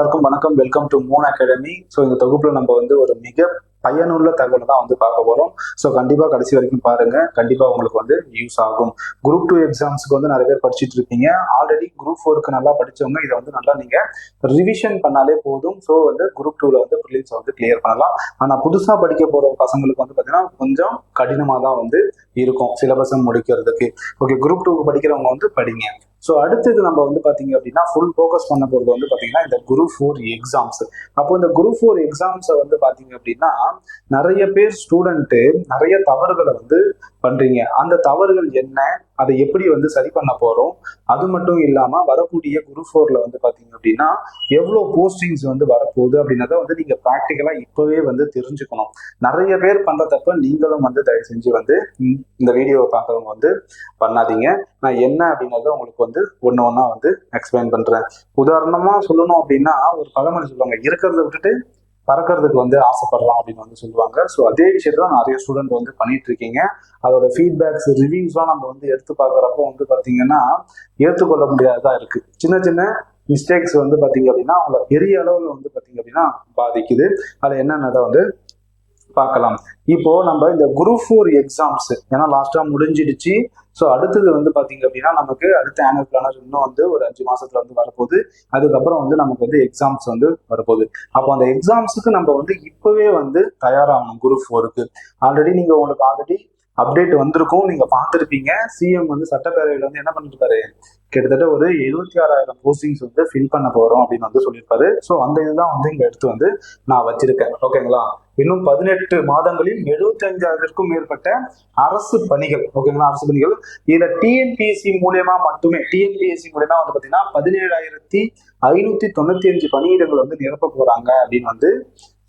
எல்லாருக்கும் வணக்கம். Welcome to Moon Academy so இந்த தொகுப்புல நம்ம வந்து ஒரு மிக பயனுள்ள தகவலை தான் வந்து பார்க்க போறோம். ஸோ கண்டிப்பா கடைசி வரைக்கும் பாருங்க. கண்டிப்பா உங்களுக்கு வந்து யூஸ் ஆகும். குரூப் டூ எக்ஸாம்ஸ்க்கு வந்து நிறைய பேர் படிச்சுட்டு இருப்பீங்க. ஆல்ரெடி குரூப் ஃபோருக்கு நல்லா படிச்சவங்க இதை வந்து நல்லா நீங்க ரிவிஷன் பண்ணாலே போதும். ஸோ வந்து குரூப் டூல வந்து ப்ரிலிம்ஸ் வந்து கிளியர் பண்ணலாம். ஆனா புதுசா படிக்க போற பசங்களுக்கு வந்து பாத்தீங்கன்னா கொஞ்சம் கடினமா தான் வந்து இருக்கும் சிலபஸை முடிக்கிறதுக்கு. ஓகே குரூப் டூ படிக்கிறவங்க வந்து படிங்க. ஸோ அடுத்தது நம்ம வந்து பார்த்தீங்க அப்படின்னா ஃபுல் ஃபோக்கஸ் பண்ண போகிறது வந்து பார்த்தீங்கன்னா இந்த குரூப் ஃபோர் எக்ஸாம்ஸ் அப்போ இந்த குரூப் ஃபோர் எக்ஸாம்ஸை வந்து பார்த்தீங்க அப்படின்னா நிறைய பேர் ஸ்டூடெண்ட்டு நிறைய தவறுகளை வந்து பண்ணுறீங்க அந்த தவறுகள் என்ன? அதை எப்படி வந்து சரி பண்ண போறோம்? அது மட்டும் இல்லாம வரக்கூடிய குரு ஃபோர்ல வந்து பாத்தீங்க அப்படின்னா எவ்வளவு போஸ்டிங்ஸ் வந்து வரப்போகுது அப்படின்றத வந்து நீங்க ப்ராக்டிக்கலா இப்பவே வந்து தெரிஞ்சுக்கணும். நிறைய பேர் பண்ணுற தப்ப நீங்களும் வந்து தயவு செஞ்சு வந்து இந்த- வீடியோவை பார்க்கறவங்க வந்து பண்ணாதீங்க. நான் என்ன அப்படின்றத உங்களுக்கு வந்து ஒன்று ஒன்றா வந்து எக்ஸ்பிளைன் பண்றேன். உதாரணமா சொல்லணும் அப்படின்னா ஒரு பழமொழி சொல்லுவாங்க இருக்கிறத விட்டுட்டு பறக்கிறதுக்கு வந்து ஆசைப்படலாம் அப்படின்னு வந்து சொல்லுவாங்க. ஸோ அதே விஷயத்த நிறைய ஸ்டூடெண்ட் வந்து பண்ணிட்டு இருக்கீங்க. அதோட ஃபீட்பேக்ஸ் ரிவ்யூஸ்லாம் நம்ம வந்து எடுத்து பார்க்குறப்போ வந்து பார்த்தீங்கன்னா ஏற்றுக்கொள்ள முடியாததாக இருக்கு. சின்ன சின்ன மிஸ்டேக்ஸ் வந்து பார்த்தீங்க அப்படின்னா அவங்கள பெரிய அளவில் வந்து பார்த்தீங்க அப்படின்னா பாதிக்குது. அது என்னென்னதை வந்து பார்க்கலாம். இப்போ நம்ம இந்த குரூப் ஃபோர் எக்ஸாம்ஸ் ஏன்னா லாஸ்டா முடிஞ்சிடுச்சு. ஸோ அடுத்தது வந்து பாத்தீங்க அப்படின்னா நமக்கு அடுத்த ஆனுவல் பிளானர் இன்னும் வந்து ஒரு அஞ்சு மாசத்துல வந்து வரப்போகுது. அதுக்கப்புறம் வந்து நமக்கு வந்து எக்ஸாம்ஸ் வந்து வரப்போகுது. அப்போ அந்த எக்ஸாம்ஸுக்கு நம்ம வந்து இப்பவே வந்து தயாராகணும் குரூப் ஃபோருக்கு ஆல்ரெடி நீங்க உங்களுக்கு ஆல்ரெடி அப்டேட் வந்திருக்கும். நீங்க பார்த்துருப்பீங்க. சிஎம் வந்து சட்டப்பேரவையில் வந்து என்ன பண்ணிருப்பாரு? கிட்டத்தட்ட ஒரு எழுபத்தி ஆறாயிரம் போஸ்டிங்ஸ் வந்து ஃபில் பண்ண போறோம் அப்படின்னு வந்து சொல்லியிருப்பாரு. ஸோ அந்த இதுதான் வந்து இங்க எடுத்து வந்து நான் வச்சிருக்கேன். ஓகேங்களா இன்னும் பதினெட்டு மாதங்களில் எழுபத்தி அஞ்சாயிரத்திற்கும் மேற்பட்ட அரசு பணிகள். ஓகேங்களா அரசு பணிகள். இதுல டிஎன்பிஎஸ்சி மூலியமா மட்டுமே டிஎன்பிஎஸ்சி மூலியமா வந்து பாத்தீங்கன்னா பதினேழாயிரத்தி ஐநூத்தி தொண்ணூத்தி அஞ்சு பணியிடங்கள் வந்து நிரப்ப போறாங்க அப்படின்னு வந்து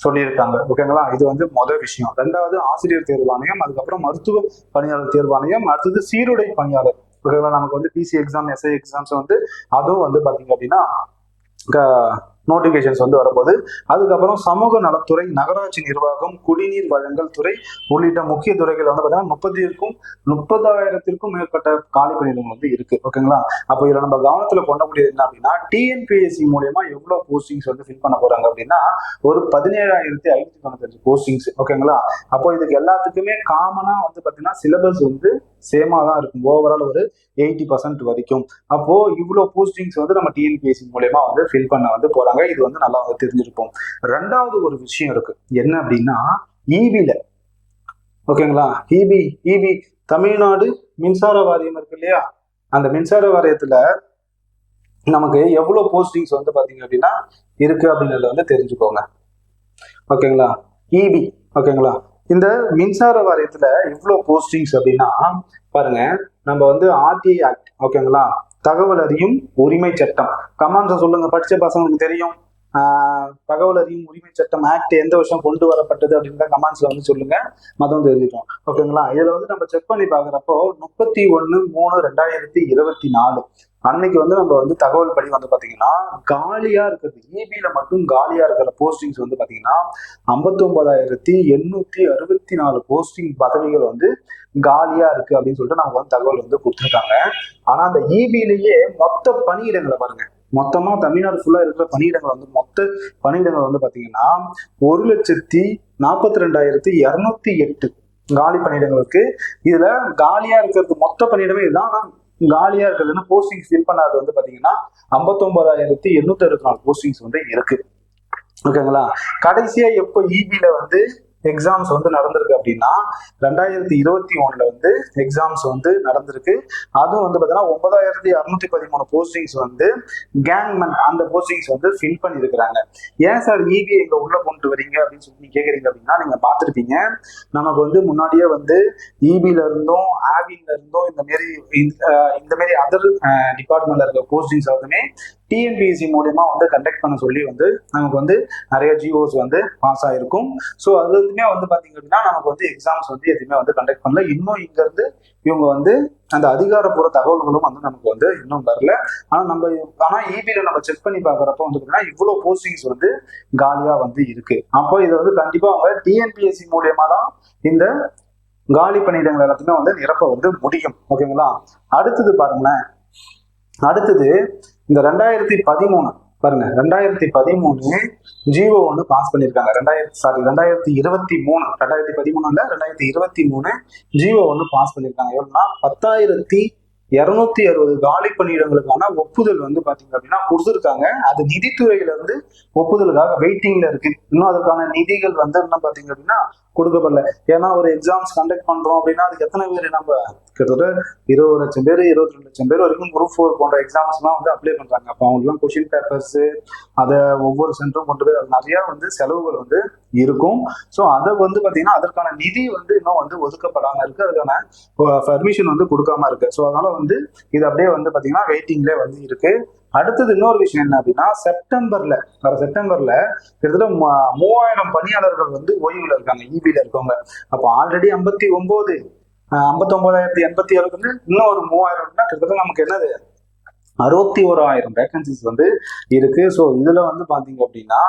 சொல்லியிருக்காங்க. ஓகேங்களா இது வந்து முதல் விஷயம். ரெண்டாவது ஆசிரியர் தேர்வாணையம் அதுக்கப்புறம் மருத்துவ பணியாளர் தேர்வாணையம் அடுத்தது சீருடை பணியாளர். ஓகேங்களா நமக்கு வந்து பிசி எக்ஸாம் எஸ்ஐ எக்ஸாம்ஸ் வந்து அதுவும் வந்து பாத்தீங்க அப்படின்னா நோட்டிபிகேஷன்ஸ் வந்து வரும்போது அதுக்கப்புறம் சமூக நலத்துறை நகராட்சி நிர்வாகம் குடிநீர் வழங்கல் துறை உள்ளிட்ட முக்கிய துறைகள் வந்து பார்த்தீங்கன்னா முப்பதிற்கும் முப்பதாயிரத்திற்கும் மேற்பட்ட காலி பணியிடங்கள் வந்து இருக்கு. ஓகேங்களா அப்போ இதில் நம்ம கவனத்துல முடியாது என்ன அப்படின்னா டிஎன்பிஎஸ்சி மூலியமா எவ்வளோ போஸ்டிங்ஸ் வந்து ஃபில் பண்ண போறாங்க அப்படின்னா ஒரு பதினேழாயிரத்தி ஐநூத்தி தொண்ணூத்தஞ்சு போஸ்டிங்ஸ் ஓகேங்களா அப்போ இதுக்கு எல்லாத்துக்குமே காமனா வந்து பாத்தீங்கன்னா சிலபஸ் வந்து சேமா தான் இருக்கும். ஓவரால் ஒரு எயிட்டி பர்சன்ட் வரைக்கும். அப்போ இவ்வளோ போஸ்டிங்ஸ் வந்து நம்ம டிஎன்பிஎஸ்சி மூலயமா வந்து ஃபில் பண்ண வந்து போறாங்க. இது வந்து நல்லா வந்து தெரிஞ்சிருப்போம். ரெண்டாவது ஒரு விஷயம் இருக்கு. என்ன அப்படின்னா ஈபியில ஓகேங்களா? இபி இபி தமிழ்நாடு மின்சார வாரியம் இருக்கு இல்லையா? அந்த மின்சார வாரியத்துல நமக்கு எவ்வளவு போஸ்டிங்ஸ் வந்து பாத்தீங்க அப்படின்னா இருக்கு அப்படின்றத வந்து தெரிஞ்சுக்கோங்க. ஓகேங்களா? இபி ஓகேங்களா? இந்த மின்சார வாரியத்துல இவ்வளவு போஸ்டிங்ஸ் அப்படின்னா பாருங்க நம்ம வந்து ஆர்டிஐ ஆக்ட் ஓகேங்களா? தகவல் அறியும் உரிமை சட்டம். கமாண்ட்ஸை சொல்லுங்க படிச்ச பசங்களுக்கு தெரியும். ஆஹ் தகவல் அறியும் உரிமை சட்டம் ஆக்ட் எந்த வருஷம் கொண்டு வரப்பட்டது அப்படின்ற கமாண்ட்ஸ்ல வந்து சொல்லுங்க. மதம் தெரிஞ்சுக்கணும் ஓகேங்களா? இதுல வந்து நம்ம செக் பண்ணி பாக்குறப்போ முப்பத்தி ஒண்ணு மூணு ரெண்டாயிரத்தி இருபத்தி நாலு. அன்னைக்கு வந்து நம்ம வந்து தகவல் படி வந்து பாத்தீங்கன்னா காலியா இருக்கிறது இபில மட்டும் காலியா இருக்கிற போஸ்டிங்ஸ் வந்து பாத்தீங்கன்னா ஐம்பத்தி ஒன்பதாயிரத்தி எண்ணூத்தி அறுபத்தி நாலு போஸ்டிங் பதவிகள் வந்து காலியா இருக்கு அப்படின்னு சொல்லிட்டு நமக்கு வந்து தகவல் வந்து கொடுத்துருக்காங்க. ஆனா அந்த இபிலேயே மொத்த பணியிடங்களை பாருங்க. மொத்தமா தமிழ்நாடு ஃபுல்லா இருக்கிற பணியிடங்கள் வந்து மொத்த பணியிடங்கள் வந்து பாத்தீங்கன்னா ஒரு லட்சத்தி நாற்பத்தி ரெண்டாயிரத்தி இரநூத்தி எட்டு காலி பணியிடங்களுக்கு. இதில் இதுல காலியா இருக்கிறது மொத்த பணியிடமே இதுதான். ஆனா காலியா இருக்கிறதுன்னு போஸ்டிங் ஃபில் பண்ணாது வந்து பாத்தீங்கன்னா ஐம்பத்தொன்பதாயிரத்தி எண்ணூத்தி அறுபத்தி நாலு போஸ்டிங்ஸ் வந்து இருக்கு. ஓகேங்களா கடைசியா எப்போ இபில வந்து எக்ஸாம்ஸ் வந்து நடந்திருக்கு அப்படின்னா ரெண்டாயிரத்தி இருபத்தி ஒன்றில் வந்து எக்ஸாம்ஸ் வந்து நடந்திருக்கு. அதுவும் வந்து பார்த்தீங்கன்னா ஒன்பதாயிரத்தி அறுநூத்தி பதிமூணு போஸ்டிங்ஸ் வந்து கேங்மேன் அந்த போஸ்டிங்ஸ் வந்து ஃபில் பண்ணியிருக்கிறாங்க. ஏன் சார் இபி எங்க உள்ள கொண்டு வரீங்க அப்படின்னு சொல்லி நீங்க கேக்குறீங்க அப்படின்னா நீங்க பார்த்துருப்பீங்க. நமக்கு வந்து முன்னாடியே வந்து இபில இருந்தும் ஆவின்ல இருந்தும் இந்த மாரி இந்த- மாரி மாதிரி அதர் டிபார்ட்மெண்ட்ல இருக்க போஸ்டிங்ஸ் எல்லாமே டிஎன்பிஎஸ்சி மூலயமா வந்து கண்டக்ட் பண்ண சொல்லி வந்து நமக்கு வந்து நிறைய ஜிஓஸ் வந்து பாஸ் ஆயிருக்கும். ஸோ அது வந்து பார்த்தீங்க அப்படின்னா நமக்கு வந்து எக்ஸாம்ஸ் வந்து எதுவுமே வந்து கண்டக்ட் பண்ணல. இன்னும் இங்கேருந்து இவங்க வந்து அந்த அதிகாரப்பூர்வ தகவல்களும் வந்து நமக்கு வந்து இன்னும் வரல. ஆனால் நம்ம ஆனால் இபியில் நம்ம செக் பண்ணி பார்க்குறப்ப வந்து பார்த்தீங்கன்னா இவ்வளோ போஸ்டிங்ஸ் வந்து காலியாக வந்து இருக்கு. அப்போ இதை வந்து கண்டிப்பாக அவங்க டிஎன்பிஎஸ்சி மூலயமா தான் இந்த காலி பணியிடங்கள் எல்லாத்தையுமே வந்து நிரப்ப வந்து முடியும். ஓகேங்களா? அடுத்தது பாருங்களேன். அடுத்தது இந்த ரெண்டாயிரத்தி பதிமூணு பாருங்க ரெண்டாயிரத்தி பதிமூணு ஜிஓ ஒன்று பாஸ் பண்ணியிருக்காங்க ரெண்டாயிரத்தி சாரி ரெண்டாயிரத்தி இருபத்தி மூணு ரெண்டாயிரத்தி பதிமூணுல ரெண்டாயிரத்தி இருபத்தி மூணு ஜிஓ ஒன்று பாஸ் பண்ணியிருக்காங்க எவ்வளோன்னா பத்தாயிரத்தி இருநூத்தி அறுபது காலி பணியிடங்களுக்கான ஒப்புதல் வந்து பாத்தீங்க அப்படின்னா கொடுத்துருக்காங்க. அது நிதித்துறையில இருந்து ஒப்புதலுக்காக வெயிட்டிங்ல இருக்கு. இன்னும் அதுக்கான நிதிகள் வந்து என்ன பாத்தீங்க அப்படின்னா கொடுக்கப்படல. ஏன்னா ஒரு எக்ஸாம்ஸ் கண்டக்ட் பண்றோம் அப்படின்னா அதுக்கு எத்தனை பேர் நம்ம கிட்டத்தட்ட இருபது லட்சம் பேர் இருபத்தி ரெண்டு லட்சம் பேர் வரைக்கும் குரூப் ஃபோர் போன்ற எக்ஸாம்ஸ்லாம் வந்து அப்ளை பண்றாங்க. அப்போ அவங்களுக்குலாம் கொஷின் பேப்பர்ஸ் அதை ஒவ்வொரு சென்டரும் கொண்டு போய் அது நிறைய வந்து செலவுகள் வந்து இருக்கும். ஸோ அதை வந்து பாத்தீங்கன்னா அதற்கான நிதி வந்து இன்னும் வந்து ஒதுக்கப்படாம இருக்கு. அதுக்கான பர்மிஷன் வந்து கொடுக்காம இருக்கு. ஸோ அதனால வந்து இது அப்படியே வந்து பாத்தீங்கன்னா வெயிட்டிங்லேயே வந்து இருக்கு. அடுத்தது இன்னொரு விஷயம் என்ன அப்படின்னா செப்டம்பர்ல வர செப்டம்பர்ல கிட்டத்தட்ட மூவாயிரம் பணியாளர்கள் வந்து ஓய்வுல இருக்காங்க இபில இருக்கவங்க. அப்போ ஆல்ரெடி ஐம்பத்தி ஒன்பது ஐம்பத்தி ஒன்பதாயிரத்தி எண்பத்தி ஏழுக்கு இன்னும் ஒரு மூவாயிரம்னா கிட்டத்தட்ட நமக்கு என்னது? அறுபத்தி ஓராயிரம் வேகன்சிஸ் வந்து இருக்கு. ஸோ இதுல வந்து பாத்தீங்க அப்படின்னா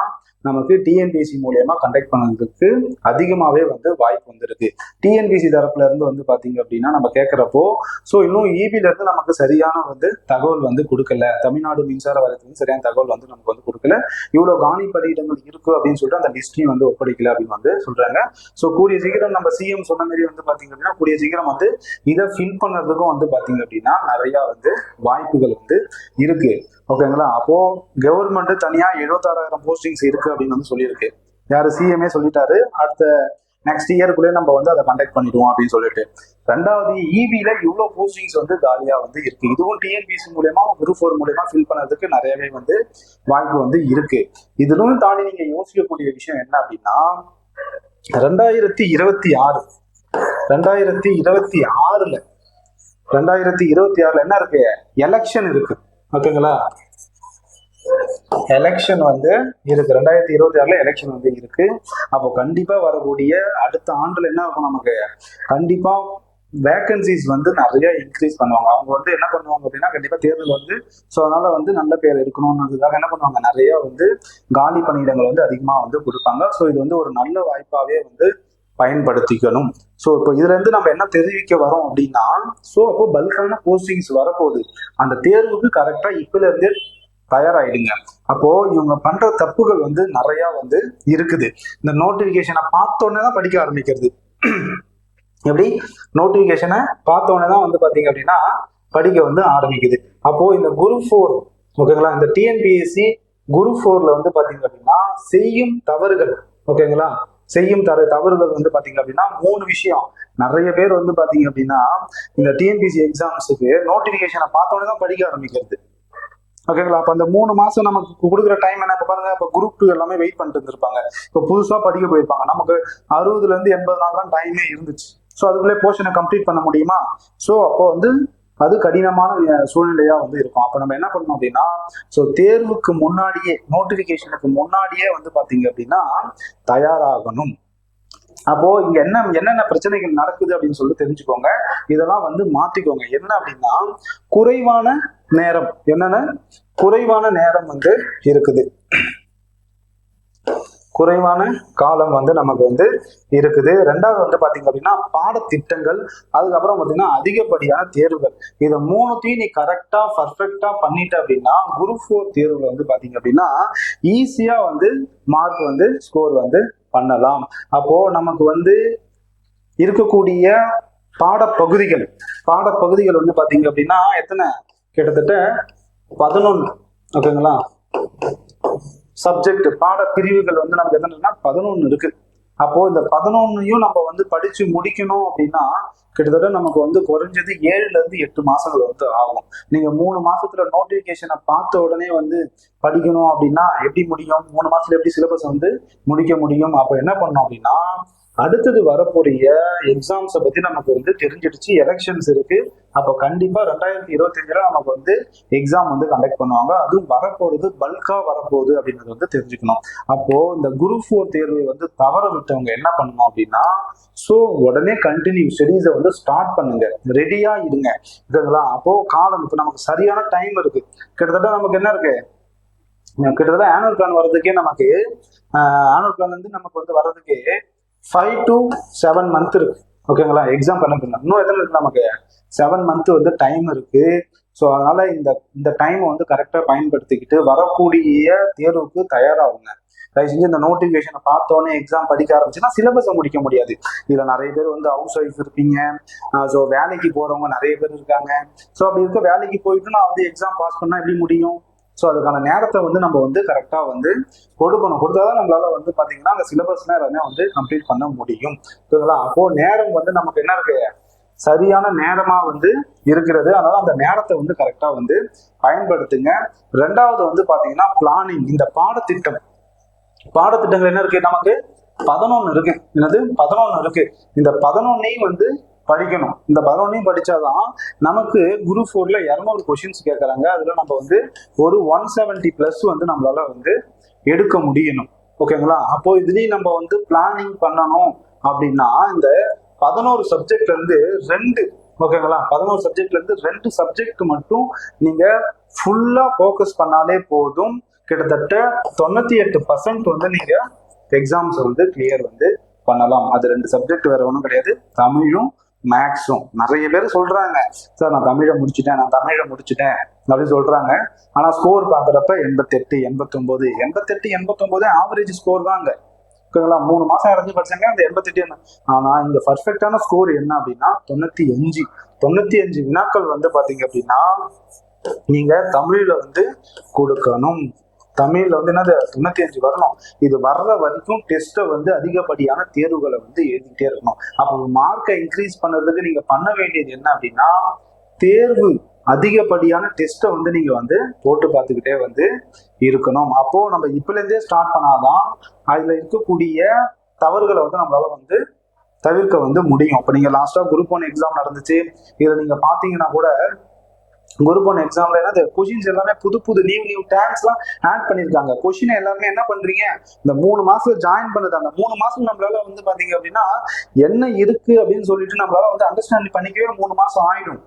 நமக்கு டிஎன்பிஎஸ்சி மூலியமா கண்டக்ட் பண்ணதுக்கு அதிகமாகவே வந்து வாய்ப்பு வந்திருக்கு. டிஎன்பிஎஸ்சி தரப்புல இருந்து வந்து பாத்தீங்க அப்படின்னா நம்ம கேட்குறப்போ ஸோ இன்னும் இபில இருந்து நமக்கு சரியான வந்து தகவல் வந்து கொடுக்கல. தமிழ்நாடு மின்சார வாரியத்துக்கு சரியான தகவல் வந்து நமக்கு வந்து கொடுக்கல. இவ்வளவு காணி பணியிடங்கள் இருக்கு அப்படின்னு சொல்லிட்டு அந்த லிஸ்டையும் வந்து ஒப்படைக்கல அப்படின்னு வந்து சொல்றாங்க. ஸோ கூடிய சீக்கிரம் நம்ம சிஎம் சொன்ன மாதிரி வந்து பாத்தீங்க அப்படின்னா கூடிய சீக்கிரம் வந்து இதை ஃபில் பண்ணுறதுக்கும் வந்து பாத்தீங்க அப்படின்னா நிறைய வந்து வாய்ப்புகள் வந்து இருக்கு. ஓகேங்களா அப்போ கவர்மெண்ட் தனியா எழுபத்தாறாயிரம் போஸ்டிங்ஸ் இருக்கு அப்படின்னு வந்து சொல்லியிருக்கு. யாரு சிஎம்ஏ சொல்லிட்டாரு. அடுத்த நெக்ஸ்ட் இயருக்குள்ளே நம்ம வந்து அதை கண்டக்ட் பண்ணிடுவோம் அப்படின்னு சொல்லிட்டு. ரெண்டாவது இபில இவ்வளோ போஸ்டிங்ஸ் வந்து காலியா வந்து இருக்கு. இதுவும் டிஎன்பிசி மூலியமா குரூப் ஃபோர் மூலயமா ஃபில் பண்ணதுக்கு நிறையவே வந்து வாய்ப்பு வந்து இருக்கு. இதிலும் தாண்டி நீங்க யோசிக்கக்கூடிய விஷயம் என்ன அப்படின்னா ரெண்டாயிரத்தி இருபத்தி ஆறு ரெண்டாயிரத்தி இருபத்தி ஆறுல ரெண்டாயிரத்தி இருபத்தி ஆறுல என்ன இருக்கு? எலெக்ஷன் இருக்கு. ஓகேங்களா எலெக்ஷன் வந்து இருக்கு. ரெண்டாயிரத்தி இருபத்தி ஆறுல எலெக்ஷன் வந்து இருக்கு. அப்போ கண்டிப்பா வரக்கூடிய அடுத்த ஆண்டுல என்ன ஆகும் நமக்கு? கண்டிப்பா வேகன்சிஸ் வந்து நிறைய இன்க்ரீஸ் பண்ணுவாங்க. அவங்க வந்து என்ன பண்ணுவாங்க அப்படின்னா கண்டிப்பா தேர்தல் வந்து ஸோ அதனால வந்து நல்ல பேர் எடுக்கணும்ன்றதுக்காக என்ன பண்ணுவாங்க? நிறைய வந்து காலி பணியிடங்கள் வந்து அதிகமா வந்து கொடுப்பாங்க. ஸோ இது வந்து ஒரு நல்ல வாய்ப்பாவே வந்து பயன்படுத்திக்கணும். ஸோ இப்போ இதுல இருந்து நம்ம என்ன தெரிவிக்க வரோம் அப்படின்னா ஸோ அப்போ பல்கான போஸ்டிங்ஸ் வரப்போகுது. அந்த தேர்வுக்கு கரெக்டா இப்பல தயாராகிடுங்க தயாராயிடுங்க. அப்போ இவங்க பண்ற தப்புகள் வந்து நிறைய வந்து இருக்குது. இந்த நோட்டிபிகேஷனை பார்த்தோன்னே தான் படிக்க ஆரம்பிக்கிறது. எப்படி? நோட்டிபிகேஷனை பார்த்தோன்னே தான் வந்து பாத்தீங்க அப்படின்னா படிக்க வந்து ஆரம்பிக்குது. அப்போ இந்த குரு ஃபோர் ஓகேங்களா? இந்த டிஎன்பிஎஸ்சி குரு ஃபோர்ல வந்து பாத்தீங்க அப்படின்னா செய்யும் தவறுகள் ஓகேங்களா? செய்யும் தர தவறுகள் வந்து பாத்தீங்க அப்படின்னா மூணு விஷயம். நிறைய பேர் வந்து பாத்தீங்க அப்படின்னா இந்த டிஎன்பிசி எக்ஸாம்ஸுக்கு நோட்டிபிகேஷனை பார்த்த உடனே தான் படிக்க ஆரம்பிக்கிறது. ஓகேங்களா அப்ப அந்த மூணு மாசம் நமக்கு கொடுக்குற டைம் என்ன? இப்போ பாருங்க இப்ப குரூப் டூ எல்லாமே வெயிட் பண்ணிட்டு இருந்திருப்பாங்க. இப்ப புதுசா படிக்க போயிருப்பாங்க. நமக்கு அறுபதுல இருந்து எண்பது நாள் தான் டைமே இருந்துச்சு. ஸோ அதுக்குள்ளே போர்ஷனை கம்ப்ளீட் பண்ண முடியுமா? ஸோ அப்போ வந்து அது கடினமான சூழ்நிலையா வந்து இருக்கும். அப்ப நம்ம என்ன பண்ணணும் அப்படின்னா ஸோ தேர்வுக்கு முன்னாடியே நோட்டிபிகேஷனுக்கு முன்னாடியே வந்து பாத்தீங்க அப்படின்னா தயாராகணும். அப்போ இங்க என்ன என்னென்ன பிரச்சனைகள் நடக்குது அப்படின்னு சொல்லி தெரிஞ்சுக்கோங்க. இதெல்லாம் வந்து மாத்திக்கோங்க. என்ன அப்படின்னா குறைவான நேரம். என்னென்ன? குறைவான நேரம் வந்து இருக்குது. குறைவான காலம் வந்து நமக்கு வந்து இருக்குது. ரெண்டாவது வந்து பாத்தீங்க அப்படின்னா பாடத்திட்டங்கள் அதுக்கப்புறம் பாத்தீங்கன்னா அதிகப்படியான தேர்வுகள். இதை மூணுத்தையும் நீ கரெக்டா பர்ஃபெக்டா பண்ணிட்ட அப்படின்னா குரூப் ஃபோர் தேர்வுல வந்து பாத்தீங்க அப்படின்னா ஈஸியா வந்து மார்க் வந்து ஸ்கோர் வந்து பண்ணலாம். அப்போ நமக்கு வந்து இருக்கக்கூடிய பாடப்பகுதிகள் பாடப்பகுதிகள் வந்து பாத்தீங்க அப்படின்னா எத்தனை? கிட்டத்தட்ட பதினொன்று ஓகேங்களா? சப்ஜெக்ட் பாட பிரிவுகள் வந்து நமக்கு எத்தனைன்னா பதினொன்று இருக்கு. அப்போ இந்த பதினொன்னையும் நம்ம வந்து படிச்சு முடிக்கணும் அப்படின்னா கிட்டத்தட்ட நமக்கு வந்து குறைஞ்சது ஏழுல இருந்து எட்டு மாசங்கள் வந்து ஆகும். நீங்க மூணு மாசத்துல நோட்டிபிகேஷனை பார்த்த உடனே வந்து படிக்கணும் அப்படின்னா எப்படி முடியும்? மூணு மாசத்துல எப்படி சிலபஸ் வந்து முடிக்க முடியும்? அப்போ என்ன பண்ணோம் அப்படின்னா அடுத்தது வரக்கூடிய எக்ஸாம்ஸை பத்தி நமக்கு வந்து தெரிஞ்சிடுச்சு. எலெக்ஷன்ஸ் இருக்கு. அப்போ கண்டிப்பா ரெண்டாயிரத்தி இருபத்தஞ்சுல நமக்கு வந்து எக்ஸாம் வந்து கண்டக்ட் பண்ணுவாங்க. அதுவும் வரப்போறது பல்கா வரப்போகுது அப்படின்றது வந்து தெரிஞ்சுக்கணும். அப்போ இந்த குரூப் ஃபோர் தேர்வை வந்து தவற விட்டவங்க என்ன பண்ணணும் அப்படின்னா ஸோ உடனே கண்டினியூ ஸ்டடீஸை வந்து ஸ்டார்ட் பண்ணுங்க. ரெடியா இருங்க. இருக்குங்களா அப்போ காலம் இப்போ நமக்கு சரியான டைம் இருக்கு. கிட்டத்தட்ட நமக்கு என்ன இருக்கு? கிட்டத்தட்ட ஆனுவல் பிளான் வர்றதுக்கே நமக்கு ஆனுவல் பிளான் வந்து நமக்கு வந்து வர்றதுக்கே ஃபைவ் டு செவன் மந்த் இருக்கு. ஓகேங்களா எக்ஸாம் கண்டக்ட் பண்ண இன்னும் எத்தனை இருக்கு நமக்கு. செவன் மந்த் வந்து டைம் இருக்கு. ஸோ அதனால இந்த இந்த டைமை வந்து கரெக்டாக பயன்படுத்திக்கிட்டு வரக்கூடிய தேர்வுக்கு தயாராகுங்க. தயவு செஞ்சு இந்த நோட்டிஃபிகேஷனை பார்த்தோன்னே எக்ஸாம் படிக்க ஆரம்பிச்சுன்னா சிலபஸை முடிக்க முடியாது. இதில் நிறைய பேர் வந்து ஹவுஸ் ஒய்ஃப் இருப்பீங்க ஸோ வேலைக்கு போகிறவங்க நிறைய பேர் இருக்காங்க. ஸோ அப்படி இருக்க வேலைக்கு போயிட்டு நான் வந்து எக்ஸாம் பாஸ் பண்ணால் எப்படி முடியும்? ஸோ அதுக்கான நேரத்தை வந்து நம்ம வந்து கரெக்டாக வந்து கொடுக்கணும். கொடுத்தாதான் நம்மளால வந்து பார்த்தீங்கன்னா அந்த சிலபஸ்லாம் எல்லாமே வந்து கம்ப்ளீட் பண்ண முடியும். ஓகேங்களா அப்போ நேரம் வந்து நமக்கு என்ன இருக்கு? சரியான நேரமா வந்து இருக்கிறது. அதனால அந்த நேரத்தை வந்து கரெக்டா வந்து பயன்படுத்துங்க. ரெண்டாவது வந்து பாத்தீங்கன்னா பிளானிங் இந்த பாடத்திட்டம். பாடத்திட்டங்கள் என்ன இருக்கு? நமக்கு பதினொன்னு இருக்கு. என்னது? பதினொன்னு இருக்கு. இந்த பதினொன்னையும் வந்து படிக்கணும். இந்த பதினொன்னையும் படிச்சாதான் நமக்கு குரு ஃபோர்ல இரநூறு கொஷின்ஸ் கேட்கறாங்க அதுல நம்ம வந்து ஒரு ஒன் செவன்டி பிளஸ் வந்து நம்மளால வந்து எடுக்க முடியணும். ஓகேங்களா அப்போ இதுலயும் நம்ம வந்து பிளானிங் பண்ணணும் அப்படின்னா இந்த பதினோரு சப்ஜெக்ட்ல இருந்து ரெண்டு ஓகேங்களா பதினோரு சப்ஜெக்ட்ல இருந்து ரெண்டு சப்ஜெக்ட் மட்டும் நீங்க ஃபுல்லா ஃபோக்கஸ் பண்ணாலே போதும். கிட்டத்தட்ட தொண்ணூத்தி எட்டு பர்சன்ட் வந்து நீங்க எக்ஸாம்ஸ் வந்து கிளியர் வந்து பண்ணலாம். அது ரெண்டு சப்ஜெக்ட் வேற ஒன்றும் கிடையாது. தமிழும் மேக்ஸும் நிறைய பேர் சொல்றாங்க சார் நான் தமிழை முடிச்சுட்டேன் நான் தமிழை முடிச்சுட்டேன் அப்படின்னு சொல்றாங்க. ஆனா ஸ்கோர் பாக்குறப்ப எண்பத்தெட்டு எண்பத்தொன்பது எண்பத்தெட்டு எண்பத்தொன்பது ஆவரேஜ் ஸ்கோர் தாங்க. ஓகேங்களா? மூணு மாசம் இறந்து படிச்சாங்க அந்த எண்பத்தெட்டு என்ன? ஆனா இங்க பர்ஃபெக்டான ஸ்கோர் என்ன அப்படின்னா தொண்ணூத்தி அஞ்சு தொண்ணூத்தி அஞ்சு வினாக்கள் வந்து பாத்தீங்க அப்படின்னா நீங்க தமிழ்ல வந்து கொடுக்கணும். தமிழ்ல வந்து என்னது தொண்ணூத்தி அஞ்சு வரணும். இது வர்ற வரைக்கும் டெஸ்ட்டை வந்து அதிகப்படியான தேர்வுகளை வந்து எழுதிக்கிட்டே இருக்கணும். அப்போ மார்க்கை இன்க்ரீஸ் பண்ணுறதுக்கு நீங்க பண்ண வேண்டியது என்ன அப்படின்னா தேர்வு அதிகப்படியான டெஸ்ட்டை வந்து நீங்க வந்து போட்டு பார்த்துக்கிட்டே வந்து இருக்கணும். அப்போ நம்ம இப்பல இருந்தே ஸ்டார்ட் பண்ணாதான் அதுல இருக்கக்கூடிய தவறுகளை வந்து நம்மளால வந்து தவிர்க்க வந்து முடியும். இப்போ நீங்க லாஸ்டா குரூப் ஒன் எக்ஸாம் நடந்துச்சு. இதை நீங்க பாத்தீங்கன்னா கூட குரூப் ஒன் எக்ஸாம்ல என்ன கொஷின்ஸ் எல்லாமே புது புது நியூ நியூ டேக்ஸ் எல்லாம் ஆட் பண்ணிருக்காங்க. கொஷினை எல்லாருமே என்ன பண்றீங்க? இந்த மூணு மாசத்துல ஜாயின் பண்ணது. அந்த மூணு மாசம் நம்மளால வந்து பாத்தீங்க அப்படின்னா என்ன இருக்கு அப்படின்னு சொல்லிட்டு நம்மளால வந்து அண்டர்ஸ்டாண்ட் பண்ணிக்கவே மூணு மாசம் ஆயிடும்.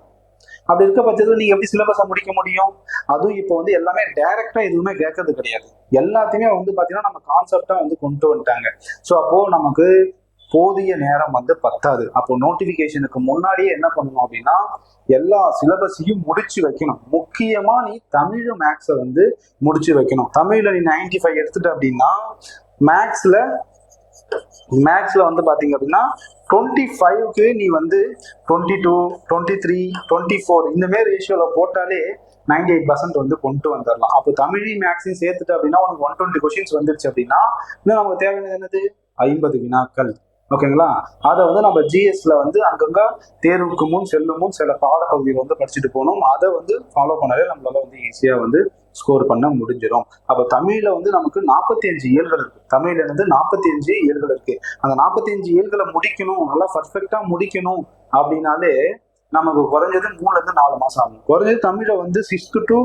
அப்படி இருக்க பட்சத்துல நீங்க எப்படி சிலபஸை முடிக்க முடியும்? அதுவும் இப்போ வந்து எல்லாமே டைரக்டா எதுவுமே கேட்கறது கிடையாது. எல்லாத்தையுமே வந்து பாத்தீங்கன்னா நம்ம கான்செப்டா வந்து கொண்டு வந்துட்டாங்க. ஸோ அப்போ நமக்கு போதிய நேரம் வந்து பத்தாது. அப்போ நோட்டிபிகேஷனுக்கு முன்னாடியே என்ன பண்ணணும் அப்படின்னா எல்லா சிலபஸையும் முடிச்சு வைக்கணும். முக்கியமா நீ தமிழ் மேக்ஸை வந்து முடிச்சு வைக்கணும். தமிழ்ல நீ நைன்டி ஃபைவ் எடுத்துட்ட அப்படின்னா மேக்ஸ்ல மேக்ஸ்ல வந்து பாத்தீங்க அப்படின்னா டுவெண்ட்டி ஃபைவ்க்கு நீ வந்து twenty two twenty three twenty four இந்த மாதிரி ரேஷியோல போட்டாலே நைன்டி எயிட் பர்சன்ட் வந்து கொண்டு வந்துடலாம் அப்போ தமிழ் மேக்ஸையும் சேர்த்துட்டு அப்படின்னா உனக்கு ஒன் டுவெண்ட்டி கொஷின்ஸ் வந்துருச்சு அப்படின்னா இன்னும் நமக்கு தேவையானது என்னது? ஐம்பது வினாக்கள். ஓகேங்களா? அதை வந்து நம்ம ஜிஎஸ்ல வந்து அங்கங்க தேர்வுக்கு முன் செல்லும் முன் சில பாடப்பகுதியில் வந்து படிச்சுட்டு போகணும். அதை வந்து ஃபாலோ பண்ணாலே நம்மளால வந்து ஈஸியா வந்து ஸ்கோர் பண்ண முடிஞ்சிடும். அப்போ தமிழ்ல வந்து நமக்கு நாற்பத்தி அஞ்சு இயல்கள் இருக்கு. தமிழ்ல இருந்து நாற்பத்தி அஞ்சு இயல்கள் இருக்கு. அந்த நாற்பத்தி அஞ்சு இயல்களை முடிக்கணும். நல்லா பர்ஃபெக்டா முடிக்கணும் அப்படின்னாலே நமக்கு குறைஞ்சது மூணுல இருந்து நாலு மாசம் ஆகும். குறைஞ்சது தமிழை வந்து சிக்ஸ்த்து டு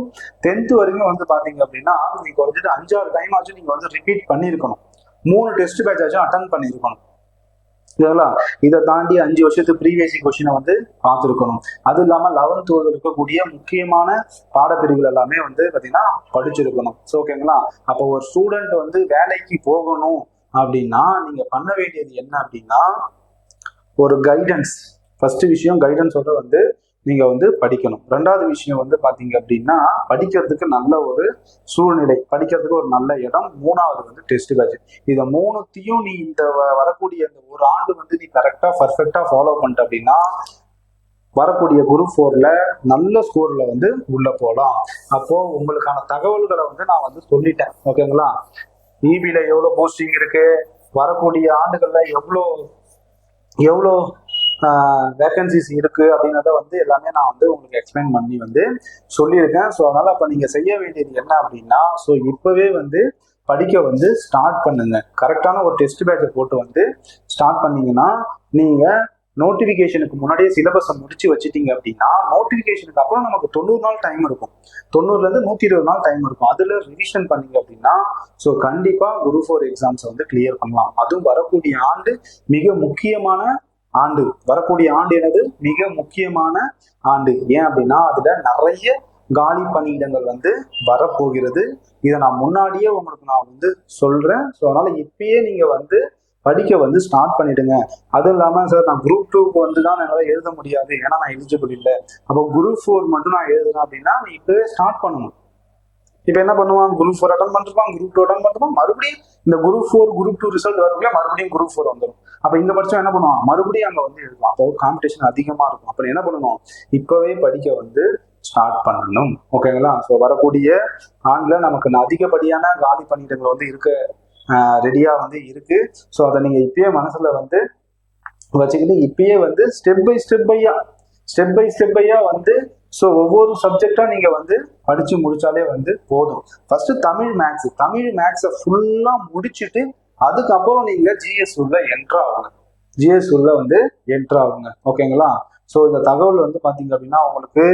டென்த்து வரைக்கும் வந்து பாத்தீங்க அப்படின்னா நீங்க குறைஞ்சது அஞ்சாறு டைம் ஆச்சும் நீங்க வந்து ரிப்பீட் பண்ணியிருக்கணும். மூணு டெஸ்ட் பேட்ச் ஆச்சும் அட்டன் பண்ணியிருக்கணும். இதெல்லாம் இதை தாண்டி அஞ்சு வருஷத்துக்கு ப்ரீவியஸ் கொஷினை வந்து பார்த்துருக்கணும். அது இல்லாமல் லெவன்த் இருக்கக்கூடிய முக்கியமான பாடப்பிரிவுகள் எல்லாமே வந்து பார்த்தீங்கன்னா படிச்சிருக்கணும். ஸோ ஓகேங்களா அப்போ ஒரு ஸ்டூடெண்ட் வந்து வேலைக்கு போகணும் அப்படின்னா நீங்க பண்ண வேண்டியது என்ன அப்படின்னா ஒரு கைடன்ஸ் ஃபர்ஸ்ட் விஷயம் கைடன்ஸோட வந்து நீங்க வந்து படிக்கணும். ரெண்டாவது விஷயம் வந்து பாத்தீங்க அப்படின்னா படிக்கிறதுக்கு நல்ல ஒரு சூழ்நிலை படிக்கிறதுக்கு ஒரு நல்ல இடம். மூணாவது வந்து டெஸ்ட் பேட்ச் இதை மூணுத்தையும் நீ இந்த வ- வரக்கூடிய இந்த ஒரு ஆண்டு வந்து நீ கரெக்டா பர்ஃபெக்டா ஃபாலோ பண்ணிட்ட அப்படின்னா வரக்கூடிய குரூப் ஃபோர்ல நல்ல ஸ்கோர்ல வந்து உள்ள போகலாம் அப்போ உங்களுக்கான தகவல்களை வந்து நான் வந்து சொல்லிட்டேன். ஓகேங்களா இபில எவ்வளவு போஸ்டிங் இருக்கு? வரக்கூடிய ஆண்டுகள்ல எவ்வளோ எவ்வளோ வேகன்சிஸ் இருக்கு அப்படின்றத வந்து எல்லாமே நான் வந்து உங்களுக்கு எக்ஸ்பிளைன் பண்ணி வந்து சொல்லியிருக்கேன். ஸோ அதனால அப்போ நீங்க செய்ய வேண்டியது என்ன அப்படின்னா ஸோ இப்பவே வந்து படிக்க வந்து ஸ்டார்ட் பண்ணுங்க. கரெக்டான ஒரு டெஸ்ட் பேட்சை போட்டு வந்து ஸ்டார்ட் பண்ணீங்கன்னா நீங்க நோட்டிஃபிகேஷனுக்கு முன்னாடியே சிலபஸை முடிச்சு வச்சுட்டீங்க அப்படின்னா நோட்டிஃபிகேஷனுக்கு அப்புறம் நமக்கு தொண்ணூறு நாள் டைம் இருக்கும். தொண்ணூறுல இருந்து நூத்தி இருபது நாள் டைம் இருக்கும். அதுல ரிவிஷன் பண்ணீங்க அப்படின்னா ஸோ கண்டிப்பா குரு ஃபோர் எக்ஸாம்ஸை வந்து கிளியர் பண்ணலாம். அதுவும் வரக்கூடிய ஆண்டு மிக முக்கியமான ஆண்டு. வரக்கூடிய ஆண்டு எனது மிக முக்கியமான ஆண்டு. ஏன் அப்படின்னா அதுல நிறைய காலி பணியிடங்கள் வந்து வரப்போகிறது. இதை நான் முன்னாடியே உங்களுக்கு நான் வந்து சொல்றேன். ஸோ அதனால இப்பயே நீங்க வந்து படிக்க வந்து ஸ்டார்ட் பண்ணிடுங்க. அதுவும் இல்லாமல் சார் நான் குரூப் டூக்கு வந்து தான் என்னால் எழுத முடியாது. ஏன்னா நான் எலிஜிபிள் இல்லை. அப்போ குரூப் ஃபோர் மட்டும் நான் எழுதுறேன் அப்படின்னா நீ இப்பவே ஸ்டார்ட் பண்ணணும். இப்போ என்ன பண்ணுவான் குரூப் ஃபோர் அட்டன் பண்ணிருப்பான் குரூப் டூ அட்டன் பண்ணிருப்பான் மறுபடியும் இந்த group four group two result வரக்குள்ள மறுபடியும் குரூப் ஃபோர் வந்துடும் அப்போ இந்த பட்சம் என்ன பண்ணுவான்? மறுபடியும் அங்கே வந்து எழுதுவான். அப்போ காம்படிஷன் அதிகமாக இருக்கும். அப்போ என்ன பண்ணணும் இப்போவே படிக்க வந்து ஸ்டார்ட் பண்ணணும். ஓகேங்களா ஸோ வரக்கூடிய ஆண்டில் நமக்கு அதிகப்படியான காலி பணியிடங்கள் வந்து இருக்க ரெடியாக வந்து இருக்கு. ஸோ அதை நீங்கள் இப்பயே மனசில் வந்து வச்சுக்கிட்டு இப்பயே வந்து ஸ்டெப் பை ஸ்டெப் பையா ஸ்டெப் பை ஸ்டெப் பையா வந்து ஸோ ஒவ்வொரு சப்ஜெக்டாக நீங்கள் வந்து படித்து முடித்தாலே வந்து போதும். ஃபஸ்ட்டு தமிழ் மேக்ஸ் தமிழ் மேக்ஸை ஃபுல்லாக முடிச்சுட்டு அதுக்கப்புறம் நீங்கள் ஜிஎஸ் உள்ள என்ட்ரு ஆகுங்க ஜிஎஸ் உள்ள வந்து என்ட்ரு ஆகுங்க ஓகேங்களா ஸோ இந்த தகவல் வந்து பார்த்தீங்க அப்படின்னா உங்களுக்கு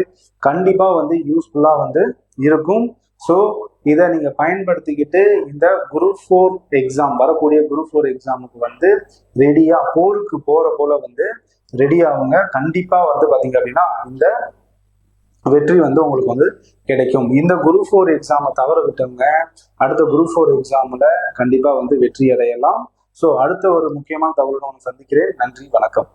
கண்டிப்பாக வந்து யூஸ்ஃபுல்லாக வந்து இருக்கும். ஸோ இதை நீங்கள் பயன்படுத்திக்கிட்டு இந்த குரூப் ஃபோர் எக்ஸாம் வரக்கூடிய குரூப் ஃபோர் எக்ஸாமுக்கு வந்து ரெடியாக போருக்கு போகிற போல வந்து ரெடி ஆகுங்க. கண்டிப்பாக வந்து பார்த்தீங்க அப்படின்னா இந்த வெற்றி வந்து உங்களுக்கு வந்து கிடைக்கும். இந்த குரூப் ஃபோர் எக்ஸாமை தவற விட்டவங்க அடுத்த குரூப் ஃபோர் எக்ஸாமில் கண்டிப்பாக வந்து வெற்றி அடையலாம். ஸோ அடுத்த ஒரு முக்கியமான தகவலுடன் சந்திக்கிறேன். நன்றி வணக்கம்.